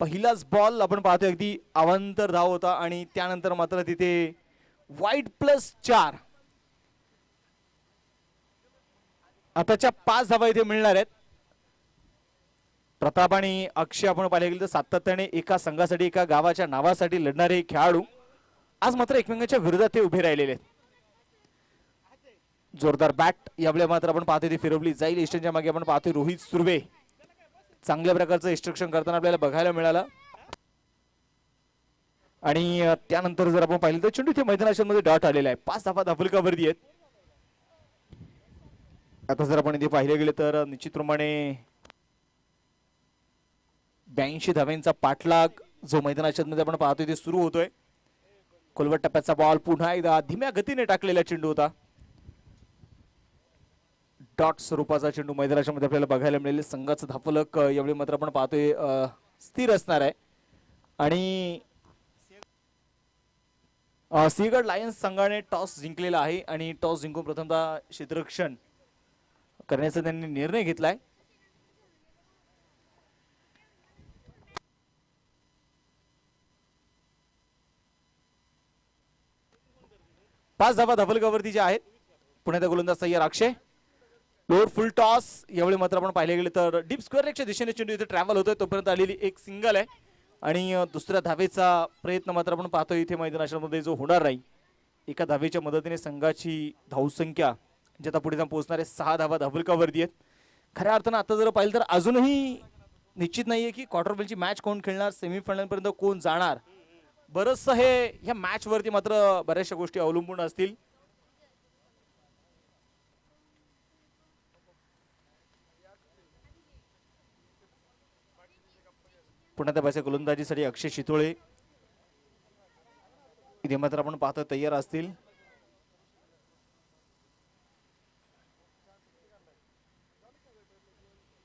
पहिलाच बॉल आपण पाहतोय अगदी अवांतर धाव होता आणि त्यानंतर मात्र तिथे वाईट प्लस चार. आताच्या पाच धावा इथे मिळणार आहेत. प्रताप आणि अक्षय आपण पाहिले गेले तर सातत्याने एका संघासाठी एका गावाच्या नावासाठी लढणारे खेळाडू आज मात्र एकमेकांच्या विरोधात ते उभे राहिलेले आहेत. जोरदार बॅट यावेळी मात्र आपण पाहतोय ती फिरवली जाईल. इस्टनच्या मागे आपण पाहतोय रोहित सुर्वे. चांगल्या प्रकारचं इन्स्ट्रक्शन करताना आपल्याला बघायला मिळालं. आणि त्यानंतर जर आपण पाहिलं तर चेंडू इथे मैदानाशांमध्ये डॉट आलेला आहे. पाच धापा धाफुलकावरती आहेत. आता जर आपण इथे पाहिले गेले तर निश्चितप्रमाणे ब्याऐंशी धाव्यांचा पाठलाग जो मैदानाच्या मध्ये आपण पाहतोय ते सुरू होतोय. कोलवट टप्प्याचा बॉल पुन्हा एकदा धीम्या गतीने टाकलेला चेंडू होता. डॉट स्वरूपाचा चेंडू मैदानाच्या मध्ये आपल्याला बघायला मिळेल. संघाचं धापलक अ, यावेळी मात्र आपण पाहतोय स्थिर असणार आहे. आणि सिंहगड लायन्स संघाने टॉस जिंकलेला आहे आणि टॉस जिंकून प्रथमतः क्षेत्ररक्षण करण्याचा त्यांनी निर्णय घेतलाय. पाच धाबा धबलकावरती जे आहेत पुण्याचा गोलंदाज सय्यर अक्षय. लोअर फुल टॉस यावेळी मात्र आपण पाहिले गेले तर डीप स्क्वेअरच्या दिशेने चेंडू इथे ट्रॅव्हल होतोय. तोपर्यंत आलेली एक सिंगल आहे. आणि दुसऱ्या धावेचा प्रयत्न मात्र आपण पाहतोय इथे मैदानाशामध्ये जो होणार नाही. एका धावेच्या मदतीने संघाची धावसंख्या जे आता पुढे जाऊन पोहोचणार आहे सहा धावा धाबुलकावरती आहेत. खऱ्या अर्थानं आता जर पाहिलं तर अजूनही निश्चित नाही आहे की क्वार्टर फायनलची मॅच कोण खेळणार सेमीफायनलपर्यंत कोण जाणार. बरंचसं हे ह्या मॅचवरती मात्र बऱ्याचशा गोष्टी अवलंबून असतील. पुण्यात त्या गोलंदाजीसाठी अक्षय शितोळे. इथे मात्र आपण पाहतो तयार असतील.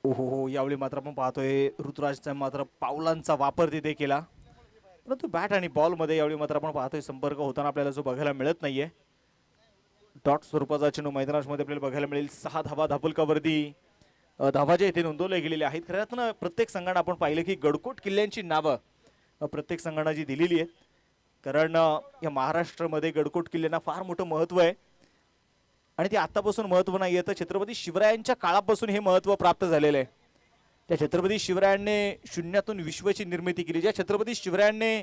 ओहो हो यावेळी मात्र आपण पाहतोय ऋतुराजचा मात्र पावलांचा वापर तिथे केला. परंतु बॅट आणि बॉलमध्ये यावेळी मात्र आपण पाहतोय संपर्क होताना आपल्याला जो बघायला मिळत नाहीये. डॉट स्वरूपाचा चेंडू मैदानामध्ये आपल्याला बघायला मिळेल. सहा धाबा धापुलकावरती. धावा जे इथे नोंदवले गेलेले आहेत. खऱ्या अर्थानं प्रत्येक संघानं आपण पाहिलं की गडकोट किल्ल्यांची नावं प्रत्येक संघानं जी दिलेली आहेत. कारण या महाराष्ट्रामध्ये गडकोट किल्ल्यांना फार मोठं महत्त्व आहे. आणि ते आतापासून महत्त्व नाही आहे तर छत्रपती शिवरायांच्या काळापासून हे महत्त्व प्राप्त झालेलं आहे. त्या छत्रपती शिवरायांनी शून्यातून विश्वाची निर्मिती केली. ज्या छत्रपती शिवरायांनी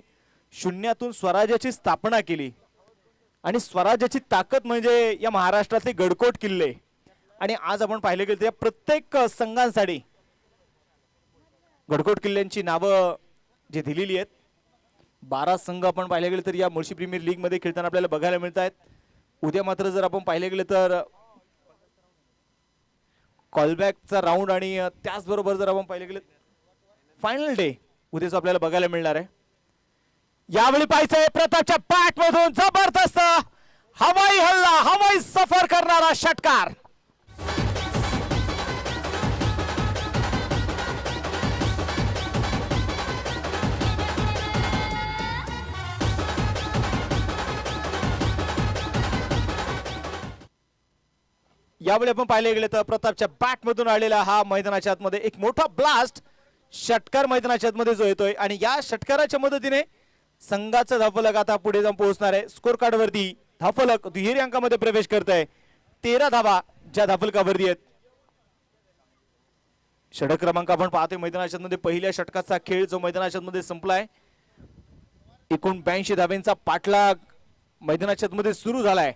शून्यातून स्वराज्याची स्थापना केली. आणि स्वराज्याची ताकद म्हणजे या महाराष्ट्रातले गडकोट किल्ले. आणि आज आपण पाहिले गेलं तर प्रत्येक संघांसाठी गडकोट किल्ल्यांची नावं जे दिलेली आहेत. बारा संघ आपण पाहिले गेले तर या मुळशी प्रीमियर लीगमध्ये खेळताना आपल्याला बघायला मिळत आहेत उद्या मात्र जर आपण पाहिले गेले तर कॉलबॅकचा राऊंड आणि त्याचबरोबर जर आपण पाहिले गेले फायनल डे उद्याच आपल्याला बघायला मिळणार आहे. यावेळी पाहिजे प्रतापच्या पॅटमधून जबरदस्त हवाई हल्ला हवाई सफर करणारा षटकार. यावेळी आपण पाहिले गेले तर प्रतापच्या बॅट मधून आलेला हा मैदानाच्या आतमध्ये एक मोठा ब्लास्ट षटकार मैदानाच्या आतमध्ये जो येतोय. आणि या षटकाराच्या मदतीने संघाचं धाफलक आता पुढे जाऊन पोहोचणार आहे. स्कोर कार्ड वरती धाफलक दुहेरी अंकामध्ये प्रवेश करत आहे तेरा धावा ज्या धाफलकावरती आहेत. षटक क्रमांक आपण पाहतोय मैदानाच्या मध्ये पहिल्या षटकाचा खेळ जो मैदानाच्या मध्ये संपलाय. एकूण ब्याऐंशी धाब्यांचा पाठलाग मैदानाच्या मध्ये सुरू झालाय.